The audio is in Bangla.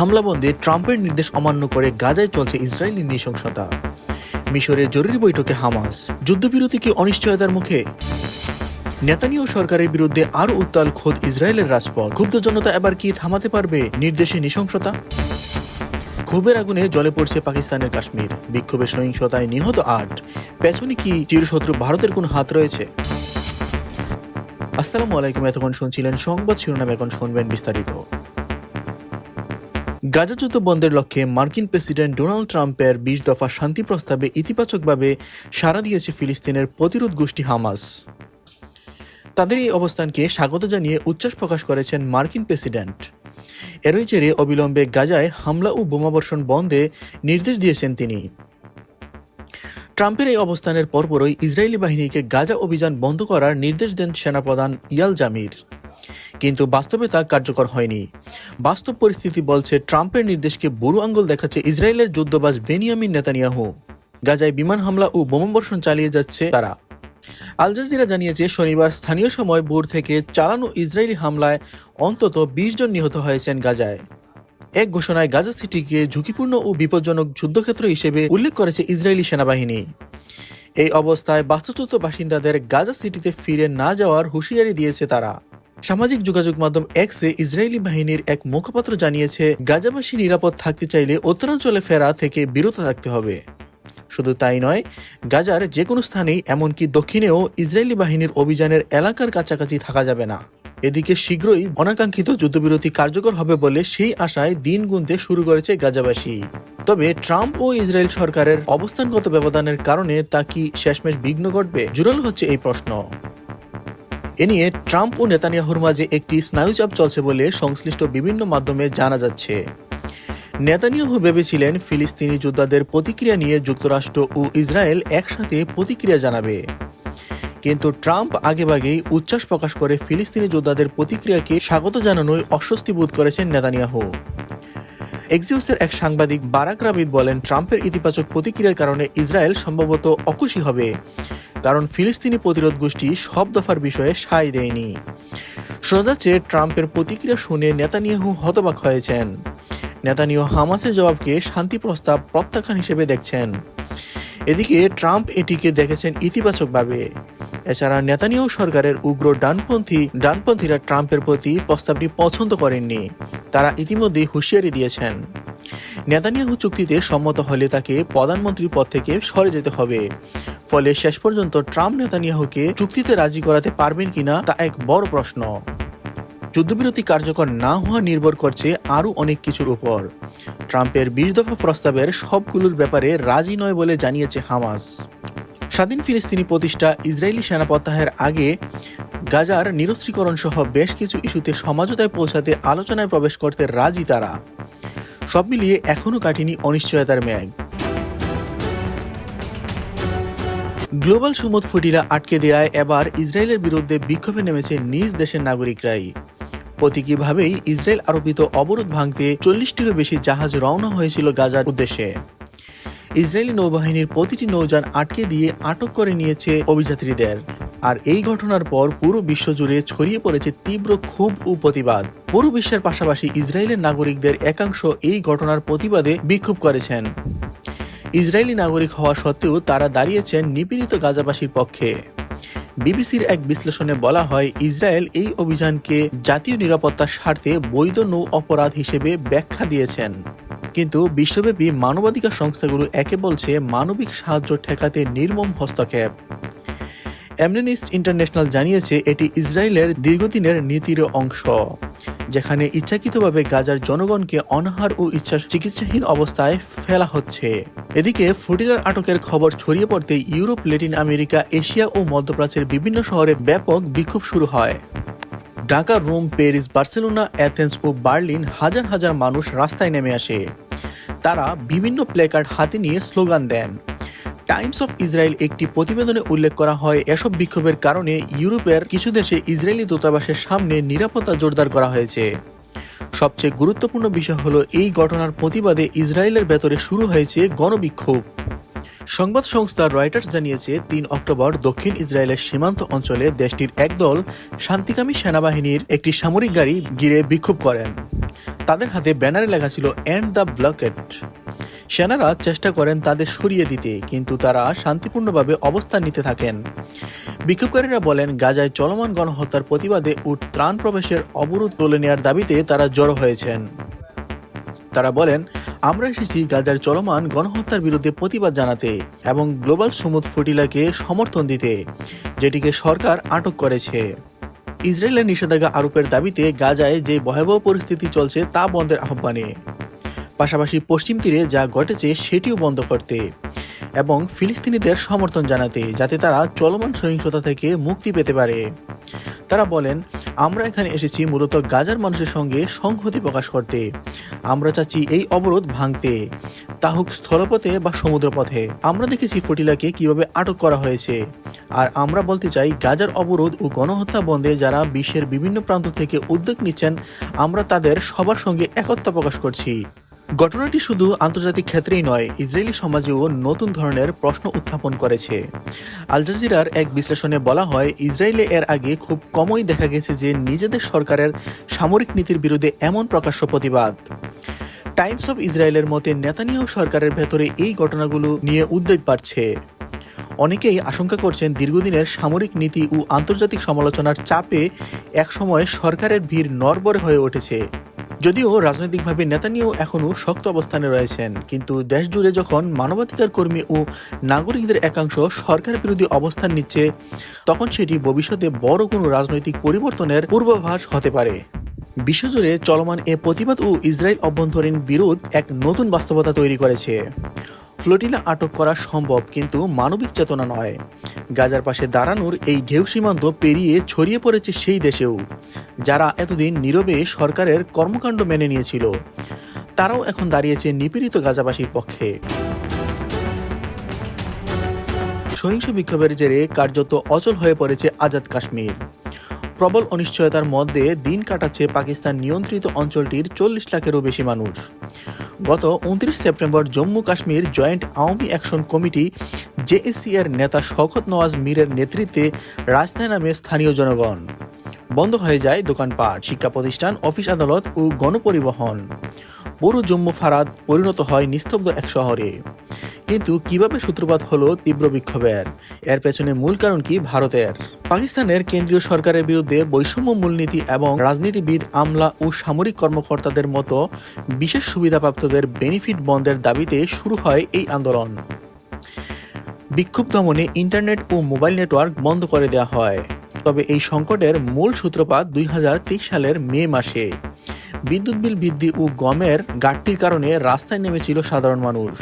হামলা বন্ধে ট্রাম্পের নির্দেশ অমান্য করে গাজায় চলছে ইসরায়েলি নৃশংসতা। মিশরের জরুরি বৈঠকে হামাস। যুদ্ধবিরতি কি অনিশ্চয়তার মুখে? নেতানিয়াহু সরকারের বিরুদ্ধে আরও উত্তাল খোদ ইসরায়েলের রাজপথ। ক্ষুব্ধ জনতা এবার কি থামাতে পারবে নির্দেশে নৃশংসতা? ক্ষোভের আগুনে জলে পড়ছে পাকিস্তানের কাশ্মীর। বিক্ষোভের সহিংসতায় নিহত আট। পেছনে কি চিরশত্রু ভারতের কোন হাত রয়েছে? আসসালামু আলাইকুম, এতক্ষণ শুনছিলেন সংবাদ শিরোনাম, এখন শুনবেন বিস্তারিত। গাজা যুদ্ধ বন্ধের লক্ষ্যে মার্কিন প্রেসিডেন্ট ডোনাল্ড ট্রাম্পের বিশ দফা শান্তি প্রস্তাবে ইতিবাচকভাবে সাড়া দিয়েছে ফিলিস্তিনের প্রতিরোধ গোষ্ঠী হামাস। তাদের এই অবস্থানকে স্বাগত জানিয়ে উচ্ছ্বাস প্রকাশ করেছেন মার্কিন প্রেসিডেন্ট। এরই জেরে অবিলম্বে গাজায় হামলা ও বোমাবর্ষণ বন্ধে নির্দেশ দিয়েছেন তিনি। ট্রাম্পের এই অবস্থানের পরপরই ইসরায়েলি বাহিনীকে গাজা অভিযান বন্ধ করার নির্দেশ দেন সেনাপ্রধান ইয়াল জামির। কিন্তু বাস্তবে তা কার্যকর হয়নি। বাস্তব পরিস্থিতি বলছে, ট্রাম্পের নির্দেশকে বুড়ো আঙ্গুল দেখাচ্ছে ইসরায়েলের যুদ্ধবাজ বেনিয়ামিন নেতানিয়াহু। গাজায় বিমান হামলা ও বোমাবর্ষণ চালিয়ে যাচ্ছে তারা। আল জাজিরা জানিয়েছে, শনিবার স্থানীয় সময় ভোর থেকে চালানো ইসরায়েলি হামলায় অন্তত বিশ জন নিহত হয়েছেন গাজায়। এক ঘোষণায় গাজা সিটিকে ঝুঁকিপূর্ণ ও বিপজ্জনক যুদ্ধক্ষেত্র হিসেবে উল্লেখ করেছে ইসরায়েলি সেনাবাহিনী। এই অবস্থায় বাস্তুচ্যুত বাসিন্দাদের গাজা সিটিতে ফিরে না যাওয়ার হুঁশিয়ারি দিয়েছে তারা। সামাজিক যোগাযোগ মাধ্যম এক্সে ইসরায়েলি বাহিনীর এক মুখপাত্র জানিয়েছে, গাজাবাসী নিরাপদ থাকতে চাইলে উত্তরাঞ্চলে ফেরা থেকে বিরত থাকতে হবে। শুধু তাই নয়, গাজার যে কোনো স্থানেই, এমনকি দক্ষিণেও ইসরায়েলি বাহিনীর অভিযানের এলাকার কাছাকাছি থাকা যাবে না। এদিকে শীঘ্রই অনাকাঙ্ক্ষিত যুদ্ধবিরতি কার্যকর হবে বলে সেই আশায় দিন গুনতে শুরু করেছে গাজাবাসী। তবে ট্রাম্প ও ইসরায়েল সরকারের অবস্থানগত ব্যবধানের কারণে তা কি শেষমেশ বিঘ্ন ঘটবে? জোরালো হচ্ছে এই প্রশ্ন। এ নিয়ে ট্রাম্প ও নেতানিয়াহুর মাঝে একটি স্নায়ুচাপ চলছে বলে সংশ্লিষ্ট বিভিন্ন মাধ্যমে জানা যাচ্ছে। নেতানিয়াহু ভেবেছিলেন ফিলিস্তিনি যোদ্ধাদের প্রতিক্রিয়া নিয়ে যুক্তরাষ্ট্র ও ইসরায়েল একসাথে প্রতিক্রিয়া জানাবে। কিন্তু ট্রাম্প আগেভাগেই উচ্ছ্বাস প্রকাশ করে ফিলিস্তিনি যোদ্ধাদের প্রতিক্রিয়াকে স্বাগত জানানোয় অস্বস্তি বোধ করেছেন নেতানিয়াহু। এক্সিউসের এক সাংবাদিক বারাক রাবিদ বলেন, ট্রাম্পের ইতিবাচক প্রতিক্রিয়ার কারণে ইসরায়েল সম্ভবত অখুশি হবে। কারণ ফিলিস্তিনি প্রতিরোধ গোষ্ঠী সব দফার বিষয়ে সায় দেয়নি। শোনা যাচ্ছে, ট্রাম্পের প্রতিক্রিয়া শুনে নেতানিয়াহু হতবাক হয়েছেন। নেতানিয়াহু হামাসের জবাবকে শান্তি প্রস্তাব প্রত্যাখ্যান হিসেবে দেখছেন। এদিকে, ট্রাম্প এটিকে দেখেছেন ইতিবাচকভাবে। এছাড়া নেতানিয়াহু সরকারের উগ্র ডানপন্থী, ডানপন্থীরা ট্রাম্পের প্রতি প্রস্তাবটি পছন্দ করেননি। তারা ইতিমধ্যেই হুঁশিয়ারি দিয়েছেন। নেতানিয়াহু চুক্তিতে সম্মত হলে তাকে প্রধানমন্ত্রীর পদ থেকে সরে যেতে হবে। ফলে শেষ পর্যন্ত ট্রাম্প নেতানিয়াহুকে চুক্তিতে রাজি করাতে পারবেন কিনা তা এক বড় প্রশ্ন। যুদ্ধবিরতি কার্যকর না হওয়া নির্ভর করছে আরও অনেক কিছুর উপর। ট্রাম্পের বিশ দফা প্রস্তাবের সবগুলোর ব্যাপারে রাজি নয় বলে জানিয়েছে হামাস। স্বাধীন ফিলিস্তিনি প্রতিষ্ঠা ইসরায়েলি সেনা প্রত্যাহারের আগে গাজার নিরস্ত্রীকরণ সহ বেশ কিছু ইস্যুতে সমঝোতায় পৌঁছাতে আলোচনায় প্রবেশ করতে রাজি তারা। সব মিলিয়ে এখনও কাটেনি অনিশ্চয়তার মেঘ। গ্লোবাল সুমুদ ফুটিলা আটকে দেয়ায় এবার ইসরায়েলের বিরুদ্ধে বিক্ষোভে নেমেছে নিজ দেশের নাগরিকরাই। প্রতীকীভাবেই ইসরায়েল আরোপিত অবরোধ ভাঙতে চল্লিশটিরও বেশি জাহাজ রওনা হয়েছিল গাজার উদ্দেশ্যে। ইসরায়েলি নৌবাহিনীর প্রতিটি নৌযান আটকে দিয়ে আটক করে নিয়েছে অভিযাত্রীদের। আর এই ঘটনার পর পুরো বিশ্ব জুড়ে ছড়িয়ে পড়েছে তীব্র ক্ষোভ ও প্রতিবাদ। পুরো বিশ্বের পাশাপাশি ইসরায়েলের নাগরিকদের একাংশ এই ঘটনার প্রতিবাদে বিক্ষোভ করেছেন। ইসরায়েলি নাগরিক হওয়া সত্ত্বেও তারা দাঁড়িয়েছেন নিপীড়িত গাজাবাসীর পক্ষে। বিবিসির এক বিশ্লেষণে বলা হয়, ইসরায়েল এই অভিযানকে জাতীয় নিরাপত্তার স্বার্থে বৈধ নৌ অপরাধ হিসেবে ব্যাখ্যা দিয়েছেন। কিন্তু বিশ্বব্যাপী মানবাধিকার সংস্থাগুলো একে বলছে মানবিক সাহায্য ঠেকাতে নির্মম হস্তক্ষেপ। অ্যামনেস্ট ইন্টারন্যাশনাল জানিয়েছে, এটি ইসরায়েলের দীর্ঘদিনের নীতির অংশ। যেখানে ইচ্ছাকৃতভাবে গাজার জনগণকে অনাহার ও ইচ্ছা চিকিৎসাহীন অবস্থায় ফেলা হচ্ছে। এদিকে, ফুটিলার আটকের খবর ছড়িয়ে পড়তে ইউরোপ ল্যাটিন আমেরিকা, এশিয়া ও মধ্যপ্রাচ্যের বিভিন্ন শহরে ব্যাপক বিক্ষোভ শুরু হয়। Dhaka, Rome, Paris, Barcelona, Athens ও বার্লিন হাজার হাজার মানুষ রাস্তায় নেমে আসে। তারা বিভিন্ন প্লেকার্ড হাতে নিয়ে স্লোগান দেন। টাইমস অফ ইসরায়েল একটি প্রতিবেদনে উল্লেখ করা হয়, এসব বিক্ষোভের কারণে ইউরোপের কিছু দেশে ইসরায়েলি দূতাবাসের সামনে নিরাপত্তা জোরদার করা হয়েছে। সবচেয়ে গুরুত্বপূর্ণ বিষয় হলো, এই ঘটনার প্রতিবাদে ইসরায়েলের ভেতরে শুরু হয়েছে গণবিক্ষোভ। সংবাদ সংস্থা রয়টার্স জানিয়েছে, তিন অক্টোবর দক্ষিণ ইসরায়েলের সীমান্ত অঞ্চলে দেশটির একদল শান্তিকামী সেনাবাহিনীর একটি সামরিক গাড়ি ঘিরে বিক্ষোভ করেন। তাদের হাতে ব্যানারে লেখা ছিল এন্ড দ্য ব্লকেট সেনারা চেষ্টা করেন তাদের সরিয়ে দিতে, কিন্তু তারা শান্তিপূর্ণভাবে অবস্থান নিতে থাকেন। বিক্ষোভকারীরা বলেন, গাজায় চলমান গণহত্যার প্রতিবাদে ও ত্রাণ প্রবেশের অবরোধ তুলে নেওয়ার দাবিতে তারা জড়ো হয়েছেন। তারা বলেন, আমরা এসেছি গাজার চলমান গণহত্যার বিরুদ্ধে প্রতিবাদ জানাতে এবং গ্লোবাল সমুদ ফটিলাকে সমর্থন দিতে, যেটিকে সরকার আটক করেছে। ইসরায়েলের নিষেধাজ্ঞা আরোপের দাবিতে গাজায় যে ভয়াবহ পরিস্থিতি চলছে তা বন্ধের আহ্বানে। পাশাপাশি পশ্চিম তীরে যা ঘটেছে সেটিও বন্ধ করতে এবং ফিলিস্তিনিদের সমর্থন জানাতে, যাতে তারা চলমান সহিংসতা থেকে মুক্তি পেতে পারে। তারা বলেন, আমরা এখানে এসেছি মূলত গাজার মানুষের সঙ্গে সংহতি প্রকাশ করতে। আমরা চাচ্ছি এই অবরোধ ভাঙতে তা হোক স্থলপথে বা সমুদ্রপথে। আমরা দেখেছি ফটিলাকে কীভাবে আটক করা হয়েছে। আর আমরা বলতে চাই, গাজার অবরোধ ও গণহত্যা বন্ধে যারা বিশ্বের বিভিন্ন প্রান্ত থেকে উদ্যোগ নিচ্ছেন, আমরা তাদের সবার সঙ্গে একত্রা প্রকাশ করছি। ঘটনাটি শুধু আন্তর্জাতিক ক্ষেত্রেই নয়, ইসরায়েলি সমাজেও নতুন ধরনের প্রশ্ন উত্থাপন করেছে। আল জাজিরার এক বিশ্লেষণে বলা হয়, ইসরায়েলে এর আগে খুব কমই দেখা গেছে যে নিজেদের সরকারের সামরিক নীতির বিরুদ্ধে এমন প্রকাশ্য প্রতিবাদ। টাইমস অফ ইসরায়েলের মতে, নেতানিয়াহু সরকারের ভেতরে এই ঘটনাগুলো নিয়ে উদ্বেগ বাড়ছে। অনেকেই আশঙ্কা করছেন দীর্ঘদিনের সামরিক নীতি ও আন্তর্জাতিক সমালোচনার চাপে একসময় সরকারের ভিড় নরবরে হয়ে উঠেছে। যদিও রাজনৈতিকভাবে নেতানিও এখনও শক্ত অবস্থানে রয়েছেন, কিন্তু দেশ জুড়ে যখন মানবাধিকার কর্মী ও নাগরিকদের একাংশ সরকার বিরোধী অবস্থান নিচ্ছে, তখন সেটি ভবিষ্যতে বড় কোনো রাজনৈতিক পরিবর্তনের পূর্বাভাস হতে পারে। বিশ্বজুড়ে চলমান এ প্রতিবাদ ও ইসরায়েল অভ্যন্তরীণ বিরোধ এক নতুন বাস্তবতা তৈরি করেছে। ফ্লোটিলা আটক করা সম্ভব, কিন্তু মানবিক চেতনা নয়। গাজার পাশে দাঁড়ানোর এই ঢেউ সীমান্ত পেরিয়ে ছড়িয়ে পড়েছে সেই দেশেও, যারা এতদিন নীরবে সরকারের কর্মকাণ্ড মেনে নিয়েছিল। তারাও এখন দাঁড়িয়েছে নিপীড়িত গাজাবাসীর পক্ষে। সহিংস বিক্ষোভের জেরে কার্যত অচল হয়ে পড়েছে আজাদ কাশ্মীর। প্রবল অনিশ্চয়তার মধ্যে দিন কাটাচ্ছে পাকিস্তান নিয়ন্ত্রিত অঞ্চলটির চল্লিশ লাখেরও বেশি মানুষ। গত উনত্রিশ September Jammu Kashmir joint Awami action committee JSC এর নেতা শওকত নওয়াজ মীরের নেতৃত্বে রাস্তায় নামে স্থানীয় জনগণ। বন্ধ হয়ে যায় দোকানপাট, শিক্ষা প্রতিষ্ঠান, অফিস আদালত ও গণপরিবহন। পুরো জম্মু ফারাদ পরিণত হয় নিস্তব্ধ এক শহরে। কিন্তু কীভাবে সূত্রপাত হলো তীব্র বিক্ষোভের? এর পেছনে মূল কারণ কি ভারতের? পাকিস্তানের কেন্দ্রীয় সরকারের বিরুদ্ধে বৈষম্য মূলনীতি এবং রাজনীতিবিদ আমলা ও সামরিক কর্মকর্তাদের মতো বিশেষ সুবিধাপ্রাপ্তদের বেনিফিট বন্ধের দাবিতে শুরু হয় এই আন্দোলন। বিক্ষোভ দমনে ইন্টারনেট ও মোবাইল নেটওয়ার্ক বন্ধ করে দেওয়া হয়। তবে এই সংকটের মূল সূত্রপাত দুই হাজার তেইশ সালের মে মাসে। বিদ্যুৎ বিল বৃদ্ধি ও গমের ঘাটতির কারণে রাস্তায় নেমেছিল সাধারণ মানুষ।